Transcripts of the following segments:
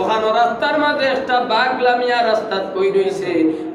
ওখানো রাস্তার একটা রাস্তাত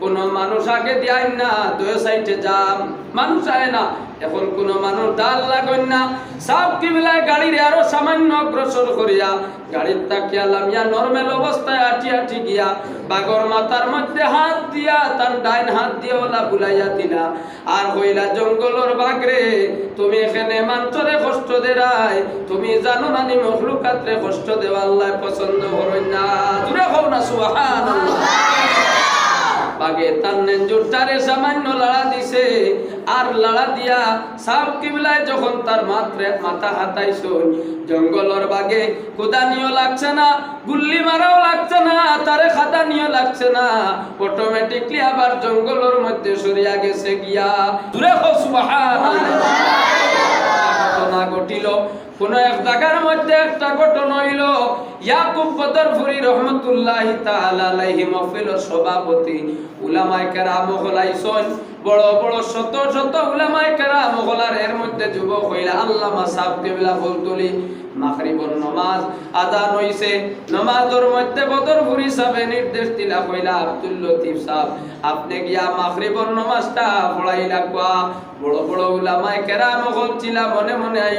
কোন মানুষ আগে দিয়াই না দুই সাইডে যাম মানুষ আয় না। এখন কোন মানুষ ডাল লাগন না সাপ কিবিলায় গাড়ির আরও সামান্য অগ্রসর করিয়া, গাড়ির তাকিয়া লামিয়া নরমাল অবস্থায় আটি আটি গিয়া, বাগর মাথার মধ্যে হাত দিয়া, তার ডাইন হাত দিয়ে ওলা বুলাইয়া দিলা। আর হইলা জঙ্গলর বাগরে তুমি এখানে মান্তরে কষ্ট দেরাই তুমি জানো না নি মখলুকাতরে কষ্ট দেওয়া আল্লাহ পছন্দ করই না। জুড়ে হও না, সুবহানাল্লাহ। বাগে তার নেঞ্জুরটারে সামান্য লড়া দিছে আর লড়া দিয়া সাপ কিবলায় যখন তার মাত্রে মাথা হাতাইছুন জঙ্গলর বাগে কুদানিও লাগছে না, গুল্লি মারাও লাগছে না, তারে খাতা খাদানিও লাগছে না। অটোমেটিকলি আবার জঙ্গলের মধ্যে সরিয়া গেছে গিয়া। দূরে হো সুবহানাল্লাহ। ঘটিল। কোন এক জায়গার মধ্যে একটা ঘটনা হইল, ইয়াকুব বদরপুরি রহমতুল্লাহ তাআলা আলাইহি মাহফিলের সভাপতি উলামায়ে কেরাম হলাইছন। বড় বড়, শত শত উলামায়ে কেরাম হলার এর মধ্যে যুবক হইলা আল্লামা সাহেব কেবলা বলতুলি মাগরিবর নামাজ আদান হইছে নামাজের মধ্যে বদরপুরি সাহেব নির্দেশ দিলা, কইলা, আব্দুল লতিফ সাহেব, আপনি গিয়া মাগরিবর নামাজটা পড়াইলা কোয়া? বড় বড় উলামায়ে কেরাম হলছিলা, মনে মনে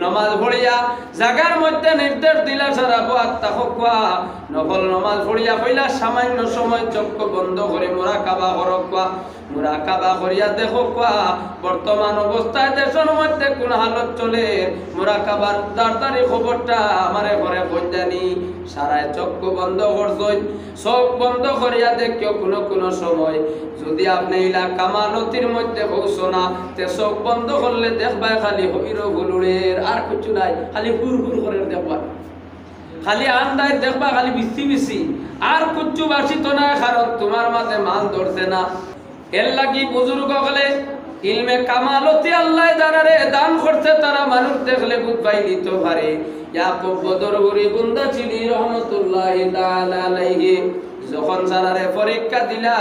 নমাজ পড়িয়া জাগার মধ্যে নির্দেশ দিলা সারা আত্মা হকুয়া নকল নমাজ পড়িয়া কইলা সামান্য সময় চক্ষু বন্ধ করে মোরা কাবা করকুয়া মোরা কাবা করিয়া দেখো কুয়া। বর্তমান অবস্থায় দেশের মধ্যে কোন হালত চলে। মোরা কাবার তাড়াতাড়ি খবরটা আমারে ঘরে বৈজ্ঞানি সারায় চক্ষু বন্ধ করছই। চোখ বন্ধ করিয়া দেখিও কোনো কোনো সময়। যদি আপনি ইলা কামালতির মধ্যে পৌঁছনা তে চোখ বন্ধ করলে দেখবাই খালি হইর গুলুরের আর কিছু নাই, খালি হুর হুর করে দেখবা। খালি আন্দায় দেখবা, খালি বিসি বিসি আর কুচ্ছু বাসিত না কারণ তোমার মাঝে মাল ধরছে না। এর লাগি বুজুর্গ হলে ইলমে কামালতি আল্লাহ যারারে দান করছে তারা মানুষ দেখলে বুধ পাই নিতে পারে ইয়াকুব বদরগুরি বুন্দা চিনি রহমতুল্লাহ তাআলা আলাইহি। যখন সারারে পরীক্ষা দিলা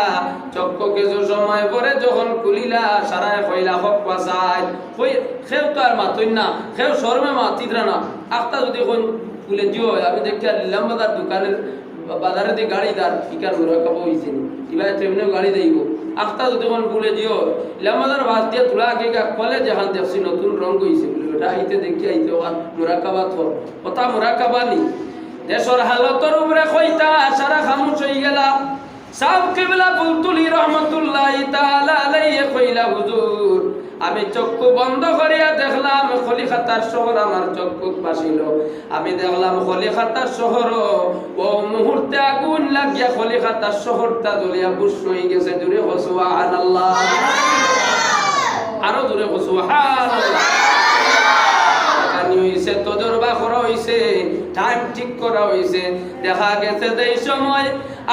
চক্ষু কিছু সময় পরে যখন খুলিলা, সারায় কইলা হক পাসাই কই খেউ তো আর মাতই না, খেউ শর্মে মাতিরা না। আখতা যদি কোন খুলে দিও, আমি দেখতে নিলাম বাজার দোকানের বাজারে দিয়ে গাড়ি দার ইকার মুরা কাপ হইছে ইবা তেমনি গাড়ি দেইব। আখতা যদি কোন খুলে দিও। লামাদার বাস দিয়ে তুলা আগে কলে যেখান দেখছি, নতুন রং হইছে বলে, ওটা আইতে দেখি, আইতে আর মুরাকাবা থর কথা মুরাকাবা নি। দেশর হালতর উপরে কইতা সারা খামুশ হই গেলা। সাব কিবলা বুলতুলি রহমতুল্লাহ তাআলা আলাইহি কইলা, হুজুর, আমি চক্ষু বন্ধ করিয়া দেখলাম খলিখাতার শহর আমার চক্ষু বাসিল আমি দেখলাম খলিখাতার শহর, ও মুহূর্তে আগুন লাগিয়া খলিখাতার শহরটা জ্বলিয়া বুশ হয়ে গেছে। দূরে হসুয়ান আল্লাহ আরও দূরে হসুয়ান হইছে তজরবা করা হয়েছে টাইম ঠিক করা হয়েছে দেখা গেছে যে এই সময়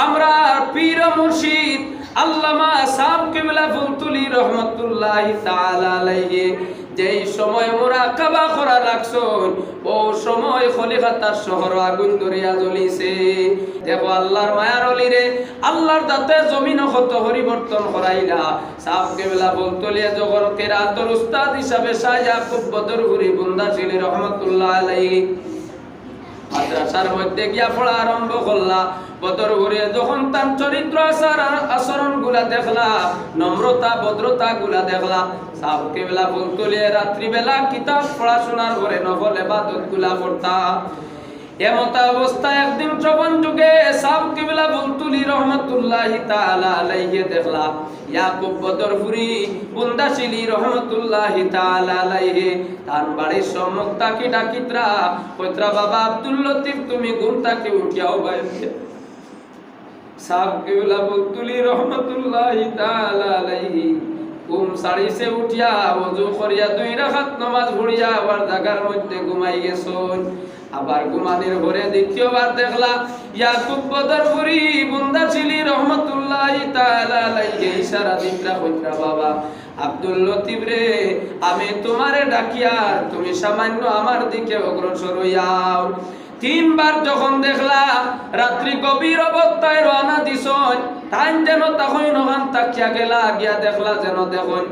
আমরা পীর মুর্শিদ আল্লামা সাহেব কিবলা ফুলতুলি রহমতুল্লাহ তাআলা আলাইহি যেই সময় মোরা কাবা করা লাগছন ও সময় খলিফাতার শহর আগুন ধরিয়া জ্বলিছে। দেখো আল্লাহর মায়ার অলিরে, আল্লাহর দাতে জমিন কত পরিবর্তন করাইলা। সাপ কেবলা বলতলিয়া যখন কেরাতর উস্তাদ হিসাবে শাহ ইয়াকুব বদরপুরি বুন্দা ছিলি রহমতুল্লাহ আলাইহি। মাদ্রাসার মধ্যে গিয়া পড়া আরম্ভ করলা। বদর ঘুরে যখন তার চরিত্র আচার আচরণগুলা দেখলা, নম্রতা, ভদ্রতা গুলা দেখলা সাহকে বেলা বলতুলে তুলিয়ে রাত্রিবেলা কিতাব, পড়াশোনার ঘরে নফল এবাদতগুলা করতা। এমতা একদিন শ্রবণ যুগে সাব কিবলা বলতুলি রহমতুল্লাহ তাআলা আলাইহি দেখলা। ইয়াকুব বদরপুরি বুন্দাশিলি রহমতুল্লাহ তাআলা আলাইহি। তার বাড়ির সম্মুখ ডাকিত্রা, কইত্রা, বাবা আব্দুল লতিফ, তুমি ঘুম উঠিয়াও বাইরে সাব কিবলা বলতুলি রহমতুল্লাহ তাআলা আলাইহি। ঘুম সাড়িছে উঠিয়া ওযু করিয়া দুই রাকাত নামাজ পড়িয়া আবার জাগার মধ্যে ঘুমাই গেছন। আবার ঘুমানির ঘরে দ্বিতীয়বার দেখলা ইয়াকুব বদরপুরি বুন্দা ছিলি রহমতুল্লাহ তাআলা আলাইহি ইশারা দিকরা কইরা বাবা, আব্দুল লতিফ রে, আমি তোমারে ডাকিয়ার তুমি সামান্য আমার দিকে অগ্রসর হইয়াও। তিনবার যখন দেখলা রাত্রি গভীর অবস্থায় রওনা দিছন টাইম যেন তখন নহান তাকিয়া গেলা, গিয়া দেখলা যেন দেখুন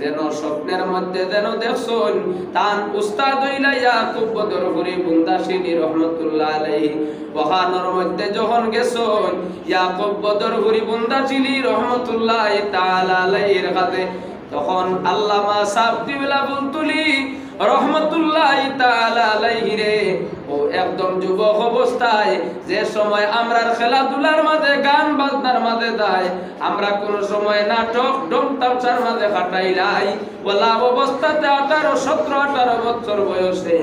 যেন স্বপ্নের মধ্যে যেন দেখছুন, তান উস্তাদ হইলা ইয়াকুব বদরপুরি বুন্দাসিনী রহমতুল্লাহ আলাইহি। বহানোর মধ্যে যখন গেছুন, ইয়াকুব বদরপুরি বুন্দাসিনী রহমতুল্লাহ তাআলা আলাইহির কাছে, তখন আল্লামা সাবতিবিলা বুলতুলি রহমতুল্লাহ রে। ও একদম যুবক অবস্থায়, যে সময় আমরা খেলাধুলার মাঝে, গান বাজনার মাঝে যায় আমরা কোন সময় নাটক ডম তামসার মাঝে কাটাইলাই বলা অবস্থাতে আঠারো, সতেরো, আঠারো বছর বয়সে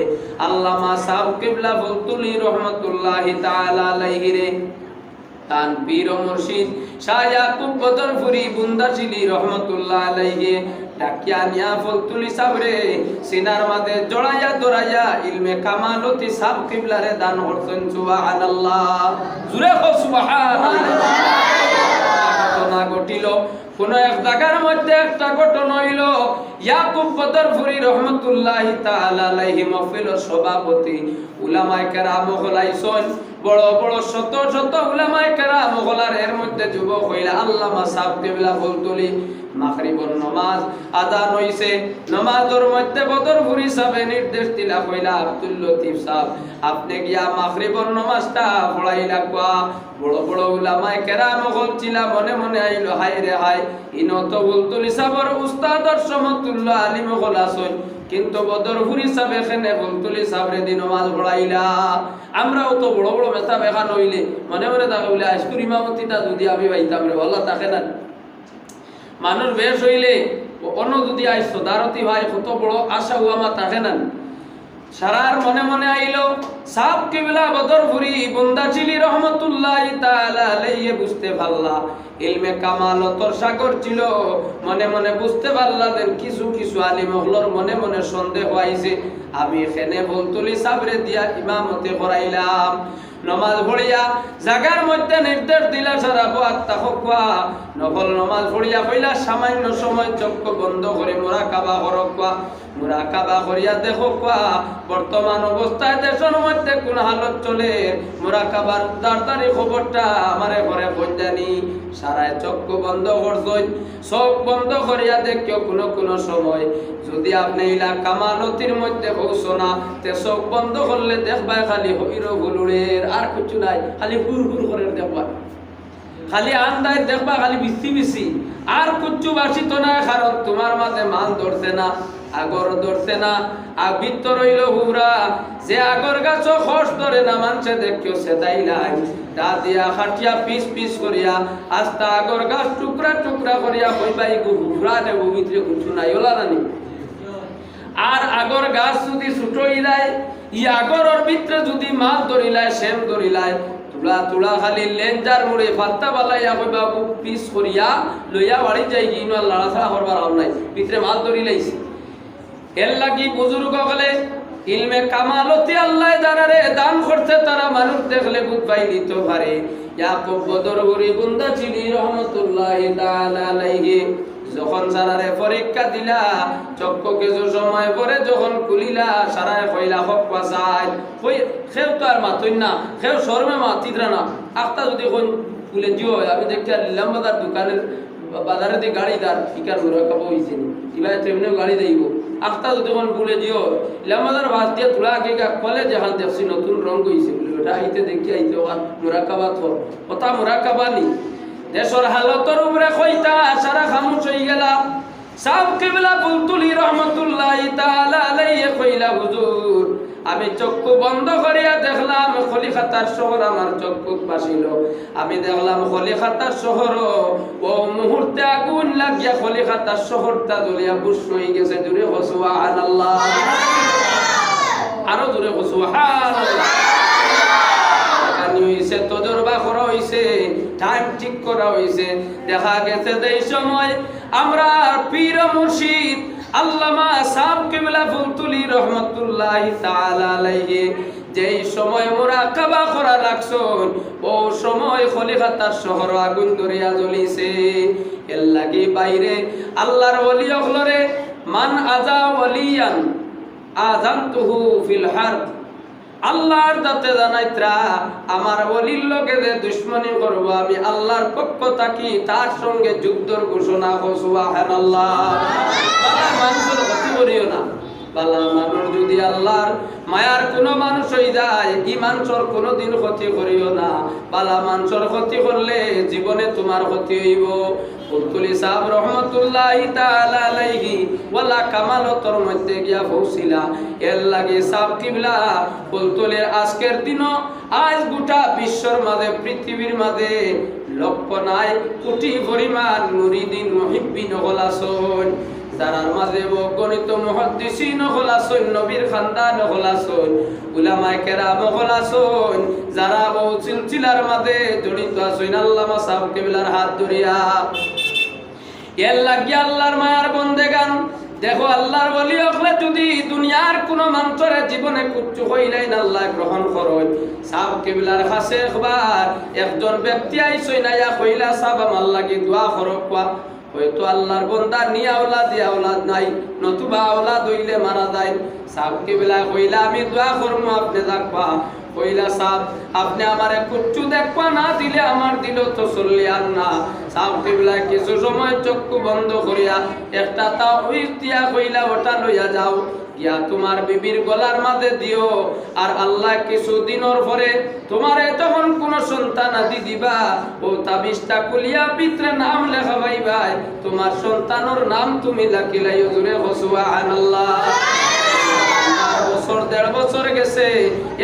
আল্লামা সাহ কিবলা বুলতুলি রহমতুল্লাহ রে। তান পীর মুর্শিদ শাহ ইয়াকুব বদরপুরি বুন্দাশিলি রহমতুল্লাহ আলাইহি। ডাকিয়া নিয়া ফলতুলি সাবরে, সিনার মাঝে জড়াইয়া দরাইয়া ইলমে কামালতি সাব কিবলারে দান করছেন, সুবহানাল্লাহ। জুরে সুবহানাল্লাহ। ঘটনা ঘটিল। কোন এক জায়গার মধ্যে একটা ঘটনা হইল, ইয়াকুব বদরপুরি রহমতুল্লাহ তাআলা আলাইহি মাহফিলের সভাপতি উলামায়ে কেরাম হলাইছেন বড় বড়, শত শত উলামায়ে কেরাম হলার এর মধ্যে যুবক হইলা আল্লামা সাহেব কেবলা বলতুলি মাগরিবর নামাজ আদান হইছে নামাজের মধ্যে বদরপুরি সাহেব নির্দেশ দিলা কইলা আব্দুল লতিফ সাহেব, আপনি গিয়া মাগরিবর নামাজটা পড়াই লাগবা বড় বড় উলামায়ে কেরাম হলছিলা, মনে মনে আইলো হায় রে হায় ইনত বুলতুলি সাহেবের উস্তাদর সমতুল্য আলিম কিন্তু বদরপুরি সাহেব এখানে দিন নামাজ পড়াইলা আমরাও তো বড় বড় নইলে মনে মনে থাকে বলে আজকুর ইমামতিটা যদি আমি পাইতাম রে ভালো থাকে না। মানুষ বেশ হইলে, অন্য যদি আইস দারতি ভাই, কত বড় আশা উয়ামা থাকে না। সারার মনে মনে আইলো সাব কিবলা বদরপুরি বুন্দাচিলি রহমতুল্লাহ তাআলা আলাইহি বুঝতে পারলা। ইলমে কামালতর সাগর ছিল, মনে মনে বুঝতে পারলা দেন কিছু কিছু আলিম হলর মনে মনে সন্দেহ আইছে। আমি এখানে বলতুলি সাবরে দিয়া ইমামতে করাইলাম নমাজ পড়িয়া জাগার মধ্যে নির্দেশ দিলা, সারা আত্মা হকুয়া নকল নমাজ পড়িয়া কইলা সামান্য সময় চক্ষু বন্ধ করে মোরা কাবা করকুয়া কোন হালত চলে। চক্ষু বন্ধ বন্ধ কোনো কোনো সময়। যদি আপনি ইলা কামালতির মধ্যে পৌঁছনা তে চোখ বন্ধ করলে দেখবাই খালি হইর হুলুড়ের আর কিছু নাই। খালি হুর হুর করে দেখবা। খালি আন্দায় দেখবা খালি বিসি বিসি। আর কুচ্ছু বাসিত না, কারণ তোমার মাঝে মান ধরছে না। আগর ধরছে না ভিতর রইল হুরা যে আগর গাছ খস ধরে না, মানছে দেখিও সে দাইলাই তা দিয়া খাটিয়া পিস পিস করিয়া, আস্তা আগর গাছ টুকরা টুকরা করিয়া হইবাই হুরা ভিতরে কিছু নাই, ওলা আর আগর গাছ যদি ছুটো ইলায় ই আগরের ভিতরে যদি মাছ ধরিলায়, সেম ধরিলায়, তুলা তুলা খালি লেঞ্জার মুড়ে ফাত্তা বালাইয়া কই বাবু পিস করিয়া লইয়া বাড়ি যাই, ইনো লাড়াছাড়া করবার নাই। ভিতরে মাছ ধরি লাইছি এর লাগি বুজুর্গ হলে ইলমে কামালতি আল্লাহ যারা রে দান করতে তারা মানুষ দেখলে বুধ পাই নিতে পারে ইয়াকুব বদরগুরি বুন্দা চিনি রহমতুল্লাহ তাআলা আলাইহি, যখন সারারে পরীক্ষা দিলা, চক্ষু কিছু সময় পরে যখন খুলিলা, সারায় কইলা হক পাসাই কই খেউ তো আর মাতুই না খেউ শর্মে মাতিদ্রা না। আখতা যদি কোন খুলে দিও, আমি দেখতে নিলাম বাজার দোকানের বাজারে দিয়ে গাড়ি দার ইকার ঘুরে খাব হইছে ইবা তেমনিও গাড়ি দেইব। আখতা যদি কোন খুলে দিও, লামাদার বাস দিয়ে তুলা আগে কলে যেখান দেখছি, নতুন রং কইছে বলে বেটা আইতে দেখি আইতে ওখান মুরাকাবা থর কথা মুরাকাবা নি। দেশর হালতর উপরে কইতা, সারা খামুশ হই গেলা। সাব কিবলা বুলতুলি রহমতুল্লাহ তাআলা আলাইহি কইলা, হুজুর আমি চক্ষু বন্ধ করিয়া দেখলাম খলিখাতার শহর আমার চক্ষু বাসিল আমি দেখলাম খলিখাতার শহর, ও মুহূর্তে আগুন লাগিয়া খলিখাতার শহরটা জ্বলিয়া বুশ হয়ে গেছে। দূরে সুবহানাল্লাহ আরও দূরে বাগানি হইছে তজরবা দেখা গেছে সময় আমরা পীর মুর্শিদ আল্লামা সাহেব কিবলা ফুলতুলি রহমতুল্লাহ তাআলা আলাইহি। যেই সময় মোরা কাবা করা লাগছন ও সময় খলিফাতার শহর আগুন ধরিয়া জ্বলিছে। এর লাগি বাইরে আল্লাহর ওলি অগলরে, মান আজা ওলিয়ান আজানতুহু ফিল হারব আল্লাহর দাতে জানাইত্রা, আমার বলির লোকে যে দুশ্মনী করব, আমি আল্লাহর পক্ষ থাকি তার সঙ্গে যুদ্ধর ঘোষণা সুবাহান আল্লাহ বালা মানুষের ক্ষতি না। বালা যদি কোন যায় কোনোদিন ক্ষতি ক্ষতি জীবনে তোমার ক্ষতি হইব। কুলতুলি সাহেব রহমতুল্লাহি তাআলা আলাইহি মধ্যে গিয়া পৌঁছিলা এর লাগে সাহেব কিবলা। কুলতুলের আজকের দিনও আজ গোটা বিশ্বর মাঝে, পৃথিবীর মাঝে লক্ষ নাই, কোটি পরিমাণ মুরিদিন মুহিব্বিন হলাসন যারার মাঝে গণিত মহাদ্দিসিন হলাসন নবীর খানদান হলাসন উলামায়ে কেরাম হলাসন যারা বহু সিলসিলার মাঝে জড়িত আছেন, আল্লামা সাহেব কিবলার হাত ধরিয়া। এর লাগিয়া আল্লাহর মায়ার বন্দেগান। দেখো, আল্লাহর বলি হলে যদি দুনিয়ার কোন মানুষের জীবনে কুচ্ছু হইলেন আল্লাহ গ্রহণ করো সাব কেবিলার কাছে একবার, একজন ব্যক্তি আইসই নাইয়া কইলা সাব আমার লাগি দোয়া করক হয়তো আল্লাহর বন্দা নি আওলাদ আওলাদ নাই। নতুবা আওলাদ হইলে মারা যায়। সাহকে বেলা কইলা, আমি দোয়া করমু, আপনি দেখবা। কইলা সাহ আপনি আমার কুচ্ছু দেখবা না, দিলে আমার দিল তো চললি আর না। সাহকে বেলা কিছু সময় চক্ষু বন্ধ করিয়া, একটা তাও দিয়া কইলা, ওটা লইয়া যাও। ইয়া তোমার বিবির গলার মাঝে দিও। আর আল্লাহ কিছু দিনের পরে তোমারে তখন কোন সন্তান আদি দিবা। ও তাবিজটা কুলিয়া পিত্রে নাম লেখা ভাই তোমার সন্তানের নাম তুমি লাকিলাই জুড়ে হসুয়া আল্লাহ বছর, দেড় বছর গেছে।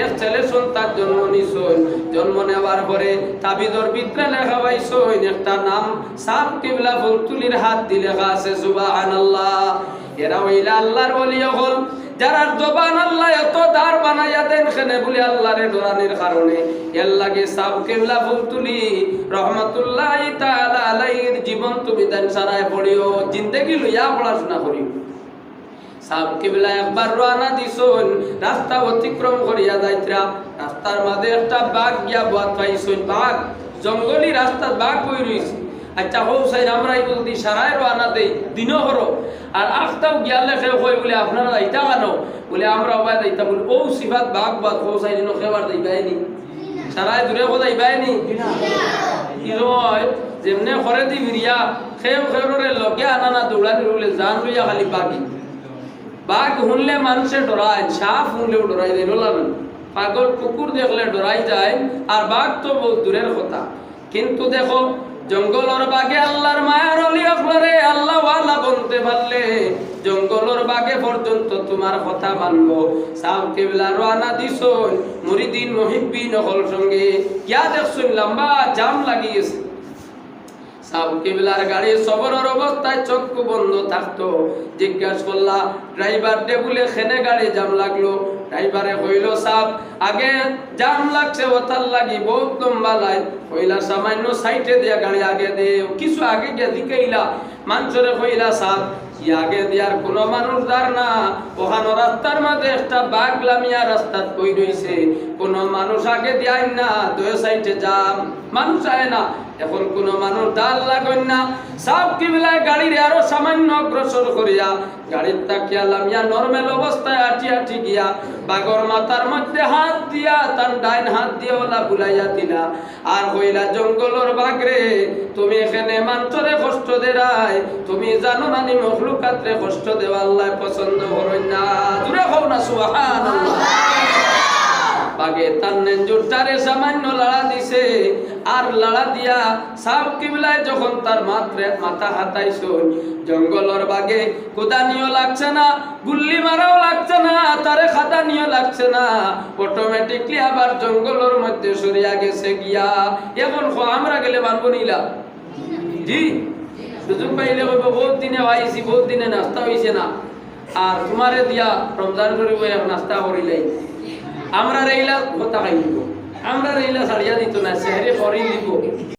এক ছেলে সন্তান জন্ম নিছই। জন্ম নেওয়ার পরে তাবিদর ভিতরে লেখা পাইছই একটা নাম সাপ কিবলা ফুলতুলির হাত দি লেখা আছে, সুবহানাল্লাহ। এরা হইলা আল্লাহর ওলি হল যারার জবান আল্লাহ এত দার বানাইয়া দেন খেনে বলি আল্লাহরে ডরানির কারণে। এর লাগে সাব কেবলা ফুলতুলি, রহমাতুল্লাহ তাআলা আলাইহির জীবন তুমি দেন সারায় পড়িও, জিন্দেগি লইয়া পড়াশোনা করিও। সাব কিবলা একবার রানা দিছুন। রাস্তা অতিক্রম করিয়া যাইত্রা। রাস্তার মাঝে একটা বাঘ গিয়া বাদ পাইছুন। বাঘ, জঙ্গলি রাস্তা বাঘ বই রইছে। আচ্ছা হো সাইড আমরাই বলদি সারায় রানা দেই দিনও হরো আর আখতাও গিয়া লেখে কই বলে, আপনারা যাইতা কেন? বলে, আমরা ওবাই যাইতা বলে ও সিফাত বাঘ বাদ হো সাইড নো? খেবার দেই বাইনি সারায় দূরে কোথায় বাইনি ইরয় যেমনে করে দি বিরিয়া খেও খেওরে লগে আনা না দৌড়ানি বলে জান লইয়া খালি বাকি বাঘ শুনলে মানুষে ডরায়, সাপ শুনলেও ডরাই যায় বললাম পাগল কুকুর দেখলে ডরাই যায়, আর বাঘ তো বহুত দূরের কথা। কিন্তু দেখো, জঙ্গলের বাগে আল্লাহর মায়ার অলি অকলরে আল্লাহ ওয়ালা বলতে পারলে জঙ্গলের বাগে পর্যন্ত তোমার কথা মানব। সাব কেবলা রানা দিছন মুরিদিন মহিব্বিন হল সঙ্গে। ইয়া দেখছুন লম্বা জাম লাগিয়েছে। সাব কিবলার গাড়ি অবস্থায় চক্ষু বন্ধ থাকতো। জিজ্ঞাসা করলা, ড্রাইভার টেবুলে খেনে গাড়ি জাম লাগল? ড্রাইভারে সাব, আগে জাম লাগছে লাগি বহুত লম্বা সামান্য সাইটে দিয়া গাড়ি আগে দে কিছু আগে গিয়া দিকেইলা। মানুষরে আগে দিয়ার কোনো মানুষ দার না। ওখানো রাস্তার মাঝে একটা বাঘ লামিয়া রাস্তাত কই রইছে কোনো মানুষ আগে দিয়াই না দুই সাইডে যাম মানুষ আয় না এখন কোন মানুষ ডাল লাগন না সাপ কি বেলায় গাড়ির আরও সামান্য অগ্রসর করিয়া, গাড়ির তাকিয়া লামিয়া নর্মাল অবস্থায় আটি আটি গিয়া, বাগর মাথার মধ্যে হাত দিয়া, তার ডাইন হাত দিয়ে ওলা বুলাইয়া দিলা। আর হইলা জঙ্গলর বাগরে, তুমি এখানে মান্তরে কষ্ট দেরাই তুমি জানো না নি মখলুকাতরে কষ্ট দেওয়া আল্লাহ পছন্দ করেন না। দূরে হও না, সুবহানাল্লাহ। বাগে তার নেঞ্জুরটারে সামান্য লড়া দিছে আর লড়া দিয়া সাপ কিবলায় যখন তার মাত্রে মাথা হাতাইছুন জঙ্গলর বাগে কুদানিও লাগছে না, গুল্লি মারাও লাগছে না, তারে খাদানিও লাগছে না। অটোমেটিকলি আবার জঙ্গলের মধ্যে সরিয়া গেছে গিয়া, এখন আমরা গেলে মানবো নিলা জি? সুযোগ পাইলে কইব বহুত দিনে আইছি, বহুত দিনে নাস্তা হইছে না। আর তোমারে দিয়া রমজান করিব নাস্তা করিলাই আমরা রেইলা কথা খাই দিব আমরা রইলা ছাড়িয়া দিত না শহরে করি দিব।